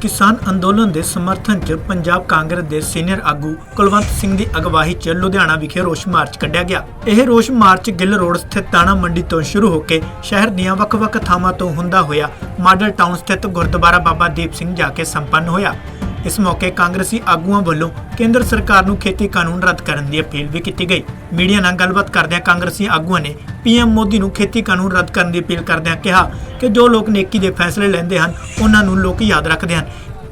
ਕਿਸਾਨ ਅੰਦੋਲਨ ਦੇ ਸਮਰਥਨ 'ਚ ਪੰਜਾਬ ਕਾਂਗਰਸ ਦੇ ਸੀਨੀਅਰ ਆਗੂ ਕੁਲਵੰਤ ਸਿੰਘ ਦੀ ਅਗਵਾਈ 'ਚ ਲੁਧਿਆਣਾ ਵਿਖੇ ਰੋਸ ਮਾਰਚ ਕੱਢਿਆ ਗਿਆ। ਇਹ ਰੋਸ ਮਾਰਚ ਗਿੱਲ ਰੋਡ ਸਥਿਤ ਤਾਣਾ ਮੰਡੀ ਤੋਂ ਸ਼ੁਰੂ ਹੋ ਕੇ ਸ਼ਹਿਰ ਦੀਆਂ ਵੱਖ-ਵੱਖ ਥਾਵਾਂ ਤੋਂ ਹੁੰਦਾ ਹੋਇਆ ਮਾਡਲ ਟਾਊਨ ਸਥਿਤ ਗੁਰਦੁਆਰਾ ਬਾਬਾ ਦੀਪ ਸਿੰਘ ਜਾ ਕੇ ਸੰਪੰਨ ਹੋਇਆ। ਇਸ ਮੌਕੇ ਕਾਂਗਰਸੀ ਆਗੂਆਂ ਵੱਲੋਂ ਕੇਂਦਰ ਸਰਕਾਰ ਨੂੰ ਖੇਤੀ ਕਾਨੂੰਨ ਰੱਦ ਕਰਨ ਦੀ ਅਪੀਲ ਵੀ ਕੀਤੀ ਗਈ। ਮੀਡੀਆ ਨਾਲ ਗੱਲਬਾਤ ਕਰਦਿਆਂ ਕਾਂਗਰਸੀ ਆਗੂਆਂ ਨੇ ਪੀਐਮ ਮੋਦੀ ਨੂੰ ਖੇਤੀ ਕਾਨੂੰਨ ਰੱਦ ਕਰਨ ਦੀ ਅਪੀਲ ਕਰਦਿਆਂ ਕਿਹਾ ਕਿ ਜੋ ਲੋਕ ਨੇਕੀ ਦੇ ਫੈਸਲੇ ਲੈਂਦੇ ਹਨ, ਉਹਨਾਂ ਨੂੰ ਲੋਕ ਯਾਦ ਰੱਖਦੇ ਹਨ।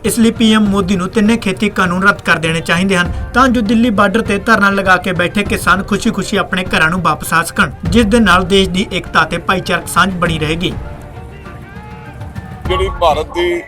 ਇਸ ਲਈ ਪੀਐਮ ਮੋਦੀ ਨੂੰ ਤਿੰਨੇ ਖੇਤੀ ਕਾਨੂੰਨ ਰੱਦ ਕਰ ਦੇਣੇ ਚਾਹੀਦੇ ਹਨ, ਤਾਂ ਜੋ ਦਿੱਲੀ ਬਾਰਡਰ ਤੇ ਧਰਨਾ ਲਗਾ ਕੇ ਬੈਠੇ ਕਿਸਾਨ ਖੁਸ਼ੀ-ਖੁਸ਼ੀ ਆਪਣੇ ਘਰਾਂ ਨੂੰ ਵਾਪਸ ਆ ਸਕਣ, ਜਿਸ ਦੇ ਨਾਲ ਦੇਸ਼ ਦੀ ਏਕਤਾ ਤੇ ਭਾਈਚਾਰਕ ਸਾਂਝ ਬਣੀ ਰਹੇਗੀ। ਜਿਹੜੀ ਭਾਰਤ ਦੀ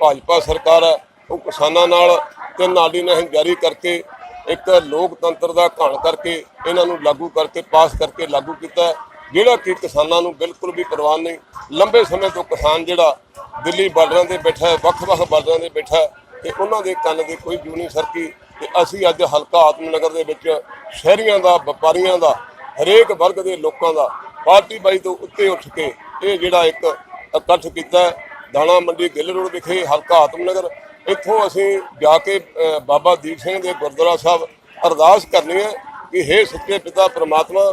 ਭਾਜਪਾ ਸਰਕਾਰ ਹੈ ਉਹ ਕਿਸਾਨਾਂ ਨਾਲ ਤੇ ਨਾਲੀ ਨਹਿਰ ਜਾਰੀ ਕਰਕੇ ਇੱਕ ਲੋਕਤੰਤਰ ਦਾ ਘਾਣ ਕਰਕੇ ਇਹਨਾਂ ਨੂੰ ਲਾਗੂ ਕਰਕੇ, ਪਾਸ ਕਰਕੇ ਲਾਗੂ ਕੀਤਾ ਜਿਹੜਾ ਕਿ ਕਿਸਾਨਾਂ ਨੂੰ ਬਿਲਕੁਲ ਵੀ ਪਰਵਾਹ ਨਹੀਂ। ਲੰਬੇ ਸਮੇਂ ਤੋਂ ਕਿਸਾਨ ਜਿਹੜਾ ਦਿੱਲੀ ਬਾਰਡਰਾਂ ਤੇ ਬੈਠਾ ਹੈ, ਵੱਖ-ਵੱਖ ਬਾਰਡਰਾਂ ਤੇ ਬੈਠਾ ਹੈ, ਤੇ ਉਹਨਾਂ ਦੇ ਕੰਨ ਦੇ ਕੋਈ ਜੂ ਨਹੀਂ ਸਰਕੀ। ਤੇ ਅਸੀਂ ਅੱਜ ਹਲਕਾ ਆਤਮਨਗਰ ਦੇ ਵਿੱਚ ਸ਼ਹਿਰੀਆਂ ਦਾ, ਵਪਾਰੀਆਂ ਦਾ, ਹਰੇਕ ਵਰਗ ਦੇ ਲੋਕਾਂ ਦਾ ਪਾਰਟੀ ਬਾਈ ਤੋਂ ਉੱਤੇ ਉੱਠ ਕੇ ਇਹ ਜਿਹੜਾ ਇੱਕ ਇਕੱਠ ਕੀਤਾ ਦਾਣਾ ਮੰਡੀ ਗਿੱਲ ਰੋਡ ਵਿਖੇ ਹਲਕਾ ਆਤਮਨਗਰ ਇੱਥੋਂ ਅਸੀਂ ਜਾ ਕੇ ਬਾਬਾ ਦੀਪ ਸਿੰਘ ਦੇ ਗੁਰਦੁਆਰਾ ਸਾਹਿਬ ਅਰਦਾਸ ਕਰਨੀ ਹੈ ਕਿ हे ਸੱਚੇ ਪਿਤਾ ਪ੍ਰਮਾਤਮਾ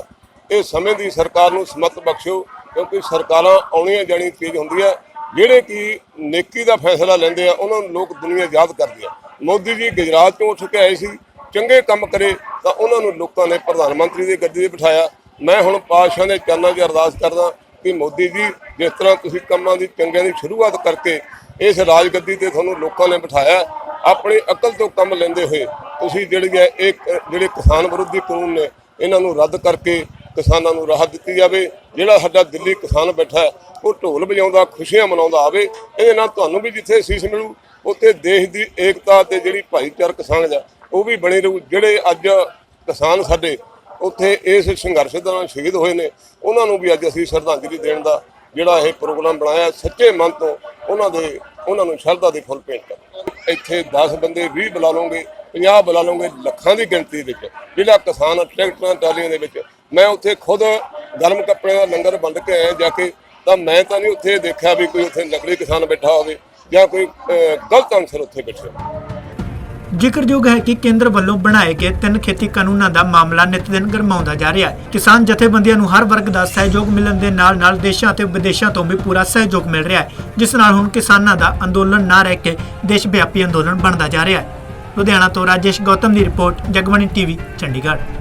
ਇਹ ਸਮੇਂ ਦੀ ਸਰਕਾਰ ਨੂੰ ਸਮਤ ਬਖਸ਼ੋ ਕਿਉਂਕਿ ਸਰਕਾਰਾਂ ਆਉਣੀਆਂ ਜਾਣੀ ਤੇਜ਼ ਹੁੰਦੀ ਹੈ ਜਿਹੜੇ ਕਿ ਨੇਕੀ ਦਾ ਫੈਸਲਾ ਲੈਂਦੇ ਆ, ਉਹਨਾਂ ਨੂੰ ਲੋਕ ਦੁਨੀਆ ਯਾਦ ਕਰਦੀ ਆ। ਮੋਦੀ ਜੀ ਗੁਜਰਾਤ ਤੋਂ ਉੱਠ ਕੇ ਆਏ ਸੀ, ਚੰਗੇ ਕੰਮ ਕਰੇ, ਤਾਂ ਉਹਨਾਂ ਨੂੰ ਲੋਕਾਂ ਨੇ ਪ੍ਰਧਾਨ ਮੰਤਰੀ ਦੀ ਗੱਦੀ ਤੇ ਬਿਠਾਇਆ। ਮੈਂ ਹੁਣ ਪਾਤਸ਼ਾਹ ਦੇ ਚਰਨਾਂ 'ਚ ਅਰਦਾਸ ਕਰਦਾ ਕਿ ਮੋਦੀ ਜੀ, ਜਿਸ ਤਰ੍ਹਾਂ ਤੁਸੀਂ ਕੰਮਾਂ ਦੀ ਚੰਗਿਆਂ ਦੀ ਸ਼ੁਰੂਆਤ ਕਰਕੇ ਇਸ ਰਾਜਗੱਦੀ ਤੇ ਤੁਹਾਨੂੰ ਲੋਕਾਂ ਨੇ ਬਿਠਾਇਆ, ਆਪਣੀ ਅਕਲ ਤੋਂ ਕੰਮ ਲੈਂਦੇ ਹੋਏ ਤੁਸੀਂ ਜਿਹੜੀ ਹੈ ਇਹ ਜਿਹੜੇ ਕਿਸਾਨ ਵਿਰੋਧੀ ਕਾਨੂੰਨ ਨੇ, ਇਹਨਾਂ ਨੂੰ ਰੱਦ ਕਰਕੇ ਕਿਸਾਨਾਂ ਨੂੰ ਰਾਹਤ ਦਿੱਤੀ ਜਾਵੇ, ਜਿਹੜਾ ਸਾਡਾ ਦਿੱਲੀ ਕਿਸਾਨ ਬੈਠਾ, ਉਹ ਢੋਲ ਵਜਾਉਂਦਾ, ਖੁਸ਼ੀਆਂ ਮਨਾਉਂਦਾ ਆਵੇ, ਇਹਦੇ ਨਾਲ ਤੁਹਾਨੂੰ ਵੀ ਜਿੱਥੇ ਸੀਸ ਮਿਲੂ, ਉੱਥੇ ਦੇਸ਼ ਦੀ ਏਕਤਾ ਤੇ ਜਿਹੜੀ ਭਾਈਚਾਰਕ ਸਾਂਝ ਆ, ਉਹ ਵੀ ਬਣੀ ਰਹੂ, ਜਿਹੜੇ ਅੱਜ ਕਿਸਾਨ ਸਾਡੇ ਉੱਥੇ ਇਸ ਸੰਘਰਸ਼ ਦੌਰਾਨ ਸ਼ਹੀਦ ਹੋਏ ਨੇ। ਉਹਨਾਂ ਨੂੰ ਵੀ ਅੱਜ ਅਸੀਂ ਸ਼ਰਧਾਂਜਲੀ ਦੇਣ ਦਾ ਜਿਹੜਾ ਇਹ ਪ੍ਰੋਗਰਾਮ ਬਣਾਇਆ, ਸੱਚੇ ਮਨ ਤੋਂ ਉਹਨਾਂ ਦੇ, ਉਹਨਾਂ ਨੂੰ ਸ਼ਰਧਾ ਦੇ ਫੁੱਲ ਭੇਟ ਕਰ ਇੱਥੇ 10 ਬੰਦੇ 20 ਬੁਲਾ ਲਓਗੇ 50 ਬੁਲਾ ਲਓਗੇ, ਲੱਖਾਂ ਦੀ ਗਿਣਤੀ ਵਿੱਚ। ਜਿਹੜਾ ਕਿਸਾਨ ਟਰੈਕਟਰਾਂ, ਟਰਾਲੀਆਂ ਦੇ ਵਿੱਚ, ਮੈਂ ਉੱਥੇ ਖੁਦ ਗਰਮ ਕੱਪੜਿਆਂ ਦਾ ਲੰਗਰ ਵੰਡ ਕੇ ਆਇਆ ਜਾ ਕੇ, ਤਾਂ ਮੈਂ ਤਾਂ ਨਹੀਂ ਉੱਥੇ ਦੇਖਿਆ ਵੀ ਕੋਈ ਉੱਥੇ ਨਕਲੀ ਕਿਸਾਨ ਬੈਠਾ ਹੋਵੇ ਜਾਂ ਕੋਈ ਗਲਤ ਅਨਸਰ ਉੱਥੇ ਬੈਠੇ ਹੋਵੇ ਜ਼ਿਕਰਯੋਗ ਹੈ ਕਿ ਕੇਂਦਰ ਵੱਲੋਂ ਬਣਾਏ ਗਏ ਤਿੰਨ ਖੇਤੀ ਕਾਨੂੰਨਾਂ ਦਾ ਮਾਮਲਾ ਨਿਤ ਦਿਨ ਗਰਮਾਉਂਦਾ ਜਾ ਰਿਹਾ ਹੈ। ਕਿਸਾਨ ਜਥੇਬੰਦੀਆਂ ਨੂੰ ਹਰ ਵਰਗ ਦਾ ਸਹਿਯੋਗ ਮਿਲਣ ਦੇ ਨਾਲ ਨਾਲ ਦੇਸ਼ਾਂ ਅਤੇ ਵਿਦੇਸ਼ਾਂ ਤੋਂ ਵੀ ਪੂਰਾ ਸਹਿਯੋਗ ਮਿਲ ਰਿਹਾ ਹੈ, ਜਿਸ ਨਾਲ ਹੁਣ ਕਿਸਾਨਾਂ ਦਾ ਅੰਦੋਲਨ ਨਾ ਰਹਿ ਕੇ ਦੇਸ਼ ਵਿਆਪੀ ਅੰਦੋਲਨ ਬਣਦਾ ਜਾ ਰਿਹਾ ਹੈ। ਲੁਧਿਆਣਾ ਤੋਂ ਰਾਜੇਸ਼ ਗੌਤਮ ਦੀ ਰਿਪੋਰਟ ਜਗਬਾਣੀ ਟੀਵੀ, ਚੰਡੀਗੜ੍ਹ।